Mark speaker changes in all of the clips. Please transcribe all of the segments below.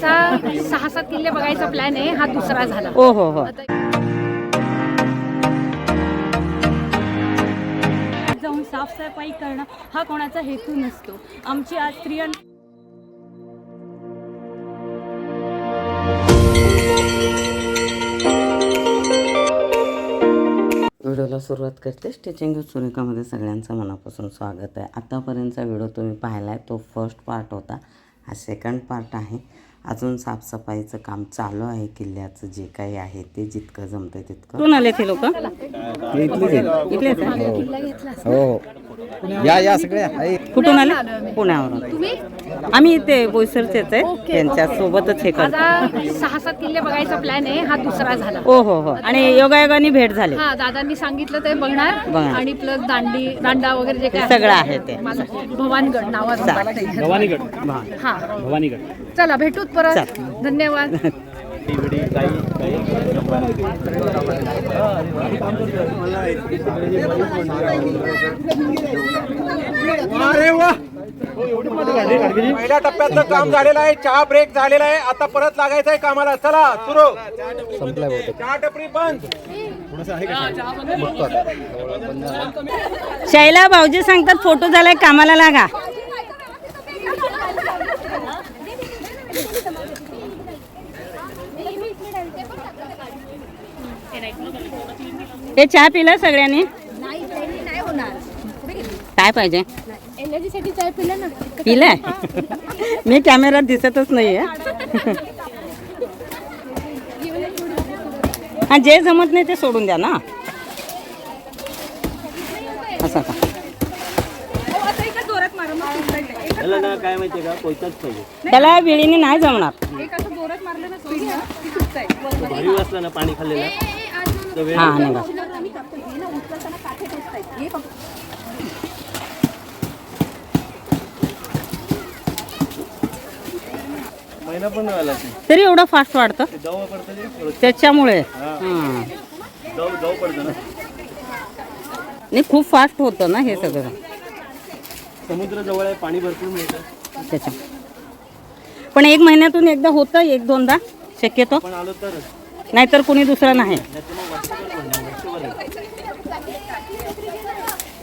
Speaker 1: सहा सात किल्ले बघायचा प्लॅन आहे हा दुसरा झाला.
Speaker 2: हो हो हो.
Speaker 3: जाऊन साफसफाई करणं हा कोणाचा हेतू नसतो. आमची आज स्त्रियां
Speaker 2: व्हिडिओला सुरुवात करते. स्टिचिंग सुरेखामध्ये सगळ्यांचं मनापासून स्वागत आहे. आतापर्यंतचा व्हिडिओ तुम्ही पाहिला आहे तो फर्स्ट पार्ट होता. हा सेकंड पार्ट आहे. अजून साफसफाईचं काम चालू आहे किल्ल्याचं जे काही आहे ते जितकं जमतंय तितकं. कुठून आले ते लोक? इथलेच आहे?
Speaker 1: किल्ला घेतला
Speaker 4: हो या या सगळ्या आहे
Speaker 2: कुठून आले? पुण्यावरून.
Speaker 1: तुम्ही?
Speaker 2: आम्ही इथे बोईसरचेच आहे. त्यांच्या सोबतच हे करतो.
Speaker 1: सहा सात किल्ले बघायचा प्लॅन आहे हा दुसरा झाला.
Speaker 2: हो हो हो. आणि योगायोगाने भेट झाली.
Speaker 1: हा दादांनी सांगितलं ते बघणार.
Speaker 2: बघणार.
Speaker 1: आणि प्लस दांडी दांडा वगैरे जे काय
Speaker 2: सगळं आहे ते.
Speaker 1: मला भवानगड नावाचं वाटतंय.
Speaker 4: भवानीगड.
Speaker 1: हा.
Speaker 4: भवानीगड.
Speaker 1: चला भेटूत परत. धन्यवाद.
Speaker 5: पहिल्या टप्प्यातलं काम झालेलं आहे चहा ब्रेक झालेला आहे. आता परत लागायचं आहे कामाला. चला सुरू. चहा टपरी बंद.
Speaker 2: शैला भाऊजी सांगतात फोटो झालाय कामाला लागा. हे चहा पिला सगळ्यांनी? काय पाहिजे?
Speaker 1: एनर्जीसाठी चाय पिलं ना?
Speaker 2: पिलाय? मी कॅमेऱ्यात दिसतच नाहीये. हा जे जमत नाही ते सोडून द्या ना. असं का?
Speaker 4: त्याला ना काय माहितीये का? कोयताच पाहिजे.
Speaker 2: त्याला विळीने नाही जमणार.
Speaker 4: ना पाणी खाल्लेलं? तर वेळ
Speaker 2: हा निघा.
Speaker 4: महिना पण नाही आला ते
Speaker 2: तरी एवढं फास्ट वाढतं.
Speaker 4: जाऊ पडतं ते थोडं
Speaker 2: त्याच्यामुळे. हां.
Speaker 4: पडतं ना.
Speaker 2: नाही खूप फास्ट होतं ना हे सगळं.
Speaker 4: समुद्र जवळ आहे पाणी भरपूर मिळतं.
Speaker 2: त्याच्या. पण एक महिन्यातून एकदा होतं एक दोनदा. शक्यतो.
Speaker 4: पण आलो तरच.
Speaker 2: नाहीतर कोणी दुसरं नाही.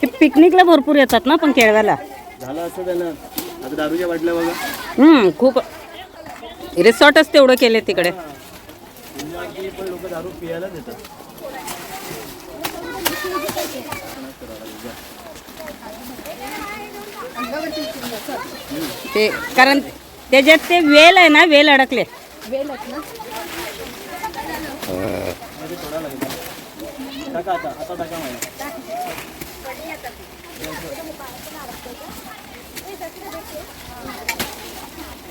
Speaker 2: ते पिकनिकला भरपूर येतात ना पण केळव्याला.
Speaker 4: झालं असं त्यानं. आता दारूच्या बाटल्या बघा.
Speaker 2: हम्म, खूप रिसॉर्टच तेवढं केले तिकडे.
Speaker 4: लोक दारू देतात
Speaker 2: ते कारण त्याच्यात ते वेल आहे ना वेल अडकले.
Speaker 4: टाका आता आता टाका मला वगैरे तेव्हा हे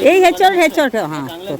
Speaker 2: ए ह्याच्यावर ह्याच्यावर ठेव. हां
Speaker 4: चांगलं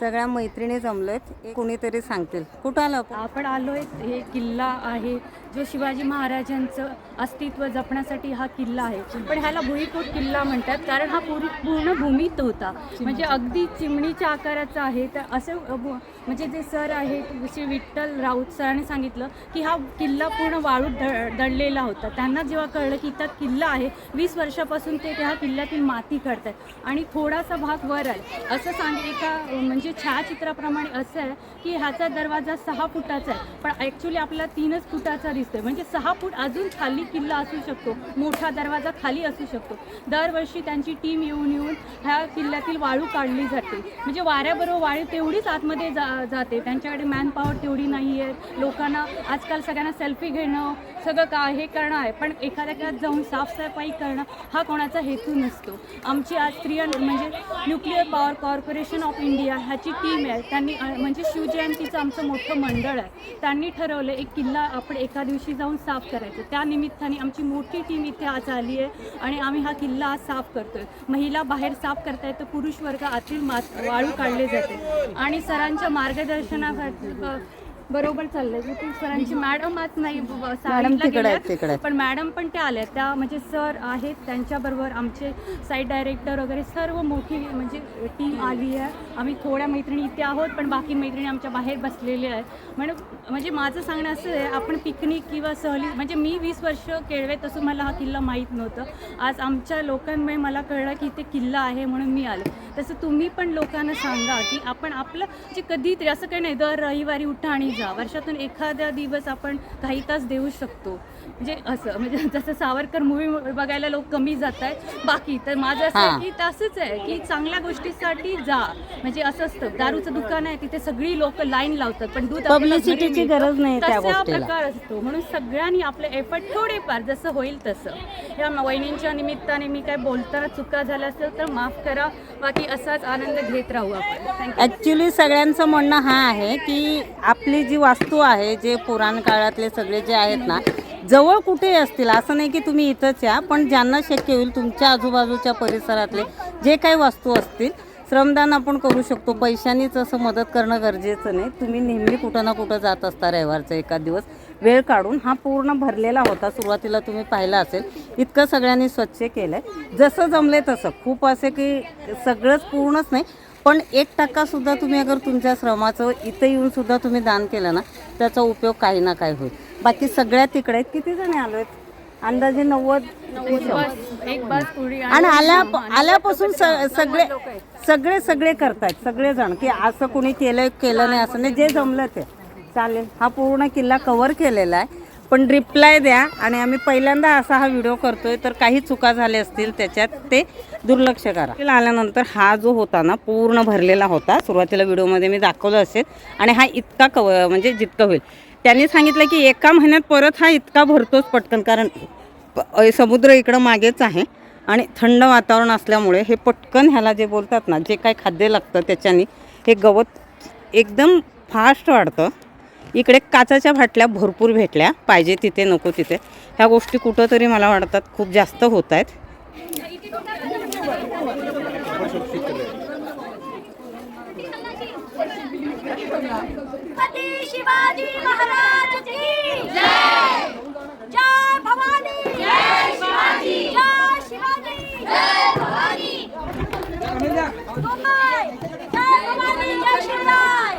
Speaker 2: सगळ्या मैत्रिणी जमलेत कुणीतरी सांगतील. कुठं आलं आपण?
Speaker 3: आपण आलोय हे किल्ला आहे. जो शिवाजी महाराजांचं अस्तित्व जपण्यासाठी हा किल्ला आहे. पण ह्याला भुईकोट किल्ला म्हणतात. कारण हा पूर्ण पूर्ण भूमीत होता. म्हणजे अगदी चिमणीच्या आकाराचा आहे. तर असं म्हणजे जे सर आहेत श्री विठ्ठल राऊत सरांनी सांगितलं की हा किल्ला पूर्ण वाळूत द दडलेला होता. त्यांना जेव्हा कळलं की त्यात किल्ला आहे वीस वर्षापासून ते त्या किल्ल्यातील माती काढतात आणि थोडासा भाग वर आहे. असं सांग एका म्हणजे छायाचित्राप्रमाणे असं आहे की ह्याचा दरवाजा सहा फुटाचा आहे. पण ॲक्च्युली आपला तीनच फुटाचा दिसतोय. म्हणजे सहा फूट अजून खाली किल्ला असू शकतो मोठा दरवाजा खाली असू शकतो. दरवर्षी त्यांची टीम येऊन येऊन ह्या किल्ल्यातील वाळू काढली जाते. म्हणजे वाऱ्याबरोबर वाळू तेवढीच आतमध्ये जा जाते. त्यांच्याकडे मॅन पॉवर तेवढी नाही आहे लोकांना आजकाल सगळ्यांना सेल्फी घेणं सगळं का हे करणं आहे पण एखाद्या घरात जाऊन साफसफाई करणं हा कोणाचा हेतू नसतो. आमची आज स्त्रिया म्हणजे nuclear power corporation of India ह्याची टीम आहे. त्यांनी म्हणजे शिवजयंतीचं आमचं मोठं मंडळ आहे. त्यांनी ठरवलं एक किल्ला आपण एका दिवशी जाऊन साफ करायचं. त्या निमित्ताने आमची मोठी टीम इथे आज आली आहे आणि आम्ही हा किल्ला आज साफ करतोय. महिला बाहेर साफ करतायत तर पुरुष वर्ग आतील मात वाळू काढले जाते. आणि सरांच्या मार्गदर्शनाखाली बरोबर चाललंय. सरांची मॅडम आज नाही ब- ब-
Speaker 2: मॅडम
Speaker 3: साईडला
Speaker 2: तिकडे आहेत,
Speaker 3: गेल्यात.
Speaker 2: तिकडे आहेत.
Speaker 3: पण मॅडम पण त्या आल्या. त्या म्हणजे सर आहेत त्यांच्याबरोबर आमचे साईट डायरेक्टर वगैरे सर्व मोठी म्हणजे टीम आली आहे. आम्ही थोड्या मैत्रिणी इथे आहोत पण बाकी मैत्रिणी आमच्या बाहेर बसलेल्या आहेत. म्हण म्हणजे माझं सांगणं असं आहे आपण पिकनिक किंवा सहली म्हणजे मी वीस वर्ष केळवेत असून मला हा किल्ला माहीत नव्हतं. आज आमच्या लोकांमुळे मला कळलं की इथे किल्ला आहे म्हणून मी आले. तसं तुम्ही पण लोकांना सांगा की आपण आपलं म्हणजे कधीतरी असं काही नाही दर रविवारी उठा आणि जा. वर्षातून एखाद्या दिवस आपण काही तास देऊ शकतो. म्हणजे असं म्हणजे जसं सावरकर मूवी बघायला लोक कमी जात आहेत बाकी तर माझं असं की तसंच आहे की चांगल्या गोष्टीसाठी जा. म्हणजे असं असतं दारूचं दुकान आहे तिथे सगळी लोक लाईन लावतात पण दूध आपल्याला घरी
Speaker 2: Publicity ची
Speaker 3: मिळतं.
Speaker 2: गरज नाही
Speaker 3: तसा. प्रकार असतो. म्हणून सगळ्यांनी आपले एफर्ट थोडेफार जसं होईल तसं. या वहिनींच्या निमित्ताने मी काय बोलताना चुका झाल्या असेल तर माफ करा. बाकी असाच आनंद घेत राहू आपण. थँक्यू
Speaker 2: ॲक्च्युली सगळ्यांचं म्हणणं हा आहे की आपली जी वास्तू आहे जे पुराण काळातले सगळे जे आहेत ना जवळ कुठे असतील? असं नाही की तुम्ही इथंच या पण ज्यांना शक्य होईल तुमच्या आजूबाजूच्या परिसरातले जे काही वस्तू असतील श्रमदान आपण करू शकतो. पैशानीच असं मदत करणं गरजेचं नाही. तुम्ही नेहमी कुठं ना कुठं जात असता रविवारचा एका दिवस. वेळ काढून हा पूर्ण भरलेला होता सुरुवातीला तुम्ही पाहिला असेल. इतकं सगळ्यांनी स्वच्छ केलं आहे जसं जमले तसं. खूप असे की सगळंच पूर्णच नाही. पण एक टक्कासुद्धा तुम्ही अगर तुमच्या श्रमाचं इथं येऊन सुद्धा तुम्ही दान केलं ना त्याचा उपयोग काही ना काही होईल. बाकी सगळ्या तिकडे आहेत. किती जणी आलो आहेत? अंदाजे नव्वद आणि आल्या आल्यापासून सगळे सगळे सगळे करतायत. सगळे जण की असं कोणी केलं केलं नाही असं नाही. जे जमलं ते. चालेल. हा पूर्ण किल्ला कव्हर केलेला आहे. पण रिप्लाय द्या आणि आम्ही पहिल्यांदा असा हा व्हिडिओ करतोय तर काही चुका झाल्या असतील त्याच्यात ते दुर्लक्ष करा. आल्यानंतर हा जो होता ना पूर्ण भरलेला होता. सुरुवातीला व्हिडिओमध्ये मी दाखवलं असेल आणि हा इतका कव म्हणजे जितकं होईल. त्यांनी सांगितलं की एका महिन्यात परत हा इतका भरतोच पटकन कारण समुद्र इकडं मागेच आहे आणि थंड वातावरण असल्यामुळे हे पटकन ह्याला जे बोलतात ना जे काय खाद्य लागतं त्याच्यानी हे गवत एकदम फास्ट वाढतं. इकडे काचाच्या भाटल्या भरपूर भेटल्या. पाहिजे तिथे नको तिथे. ह्या गोष्टी कुठंतरी मला वाटतात खूप जास्त होत आहेत.
Speaker 1: शिवाजी महाराज की जय! जय भवानी जय शिवाजी जय शिवाजी जय भवानी मुंबई जय भवानी जय शिवराय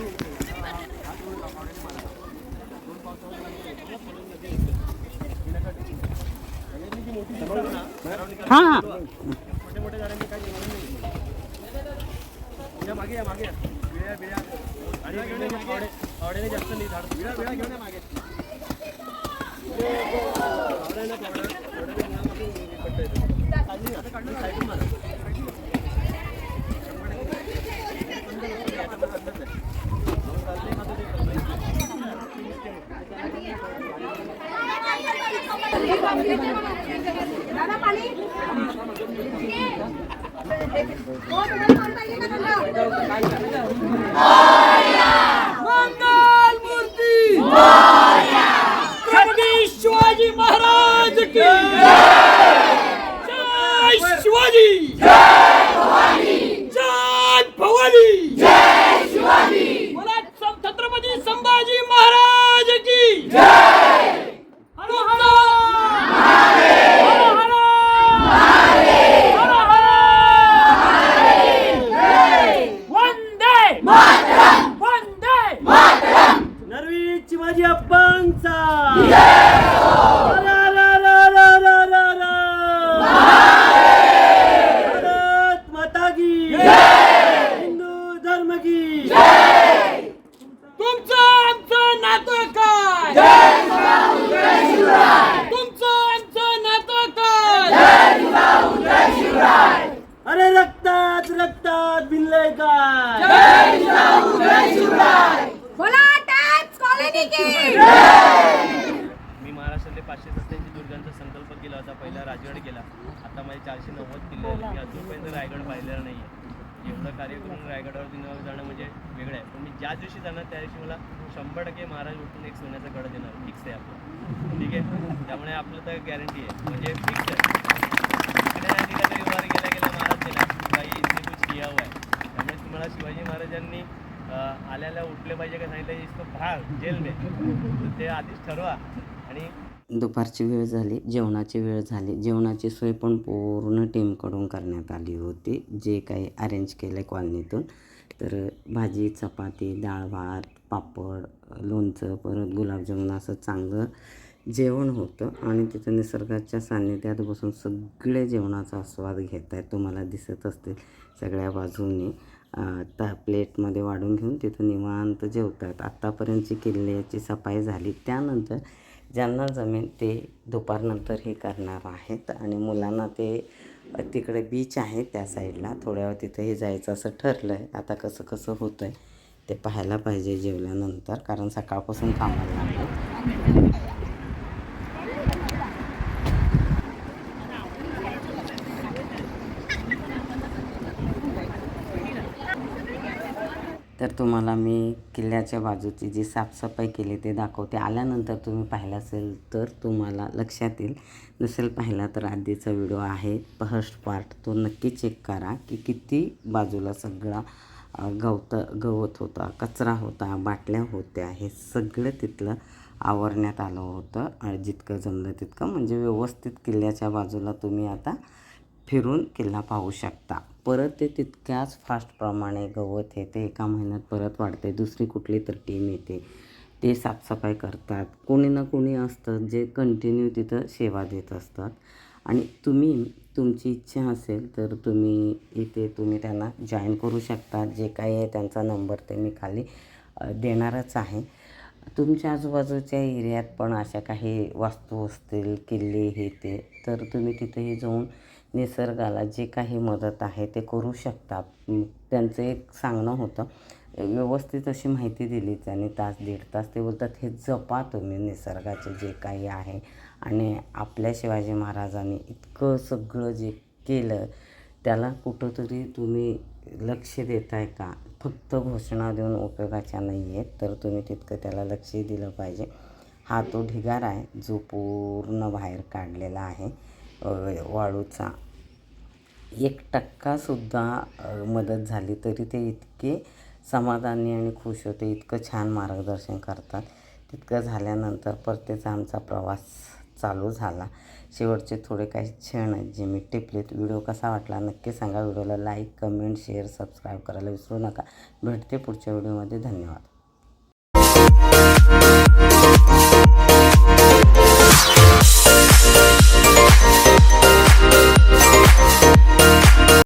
Speaker 2: हां. हां
Speaker 4: या मागे या मागे या. बिळ्या बिळ्या आणि आवडे आवडेने जास्त नाही झाड बिळा बिळा घेऊन या मागे आवडे ना पावडा आवड्याने मुळापासून कट्टा येतो. खाली आता काढलं साईडून मारा.
Speaker 6: छत्रपती शिवाजी महाराज की
Speaker 4: महाराष्ट्रातले पाचशे सत्याऐंशी दुर्गांचा संकल्प केला होता पहिला राजगड केला. आता माझे चारशे नव्वद किल्ले आहेत. मी अजूनपर्यंत रायगड पाहिलेला नाही आहे एवढं कार्य करून रायगडावरती न जाणं म्हणजे वेगळं आहे. पण मी ज्या दिवशी जाणार त्या दिवशी मला शंभर टक्के महाराज उठून एक सोन्याचा गड देणार फिक्स आहे आपलं. ठीक आहे? त्यामुळे आपलं तर गॅरंटी आहे. म्हणजे फिक्स आहे. तिकडे गेला गेला महाराज गेला. काही कुछ किया हुआ आहे. त्यामुळे तुम्हाला शिवाजी महाराजांनी आल्याला उठले पाहिजे का सांगितलं इसको भाग जेल में ते आधीच ठरवा. आणि
Speaker 7: दुपारची वेळ झाली जेवणाची वेळ झाली. जेवणाची सोय पण पूर्ण टीमकडून करण्यात आली होती. जे काही अरेंज केलं कॉलनीतून. तर भाजी चपाती डाळ भात पापड लोणचं परत गुलाबजामुन असं चांगलं जेवण होतं आणि तिथं निसर्गाच्या सान्निध्यात बसून सगळे जेवणाचा आस्वाद घेत आहेत तुम्हाला दिसत असतील सगळ्या बाजूंनी. त्या प्लेटमध्ये वाढून घेऊन तिथं निवांत जेवत आहेत आत्तापर्यंतची किल्ल्याची सफाई झाली त्यानंतर ज्यांना जमेल ते दुपारनंतर हे करणार आहेत. आणि मुलांना ते तिकडे बीच आहे त्या साईडला थोड्या वेळ तिथे हे जायचं असं ठरलं आहे आता कसं कसं होतं आहे ते पाहायला पाहिजे जेवल्यानंतर. कारण सकाळपासून कामाला लागलं. तर तुम्हाला मी किल्ल्याच्या बाजूची जी साफसफाई केली ते दाखवते. आल्यानंतर तुम्ही पाहिलं असेल तर तुम्हाला लक्षात येईल. नसेल पाहिला तर आधीचा व्हिडिओ आहे फर्स्ट पार्ट. तो नक्की चेक करा की किती बाजूला सगळा गवत गवत होता कचरा होता बाटल्या होत्या हे सगळं तिथलं आवरण्यात आलं होतं. जितकं जमलं तितकं म्हणजे व्यवस्थित किल्ल्याच्या बाजूला तुम्ही आता फिरून किल्ला पाहू शकता. परत ते तितक्याच फास्टप्रमाणे गवत हे ते एका महिन्यात परत वाढते. दुसरी कुठली तर टीम येते. ते साफसफाई करतात. कोणी ना कोणी असतं जे कंटिन्यू तिथं सेवा देत असतात. आणि तुम्ही तुमची इच्छा असेल तर तुम्ही इथे तुम्ही त्यांना जॉईन करू शकता. जे काही आहे त्यांचा नंबर ते मी खाली देणारच आहे. तुमच्या आजूबाजूच्या एरियात पण अशा काही वास्तू असतील किल्ले हे ते. तर तुम्ही तिथेही जाऊन निसर्गाला जे काही मदत आहे ते करू शकता त्यांचं एक सांगणं होतं. व्यवस्थित अशी माहिती दिली त्यांनी तास दीड तास. ते बोलतात हे जपा तुम्ही निसर्गाचे जे काही आहे आणि आपल्या शिवाजी महाराजांनी इतकं सगळं जे केलं त्याला कुठंतरी तुम्ही लक्ष देताय का? फक्त घोषणा देऊन उपयोगाच्या नाही आहेत तर तुम्ही तितकं त्याला लक्ष दिलं पाहिजे. हा तो ढिगारा आहे जो पूर्ण बाहेर काढलेला आहे. वाळूचा एक टक्कासुद्धा मदत झाली तरी ते इतके समाधानी आणि खुश होते इतकं छान मार्गदर्शन करतात. तितकं झाल्यानंतर परतेचा आमचा प्रवास चालू झाला. शेवटचे थोडे काही क्षण आहेत जे मी टिपलेत व्हिडिओ कसा वाटला नक्की सांगा. व्हिडिओला लाईक कमेंट शेअर सबस्क्राईब करायला विसरू नका. भेटते पुढच्या व्हिडिओमध्ये. धन्यवाद. Thank you.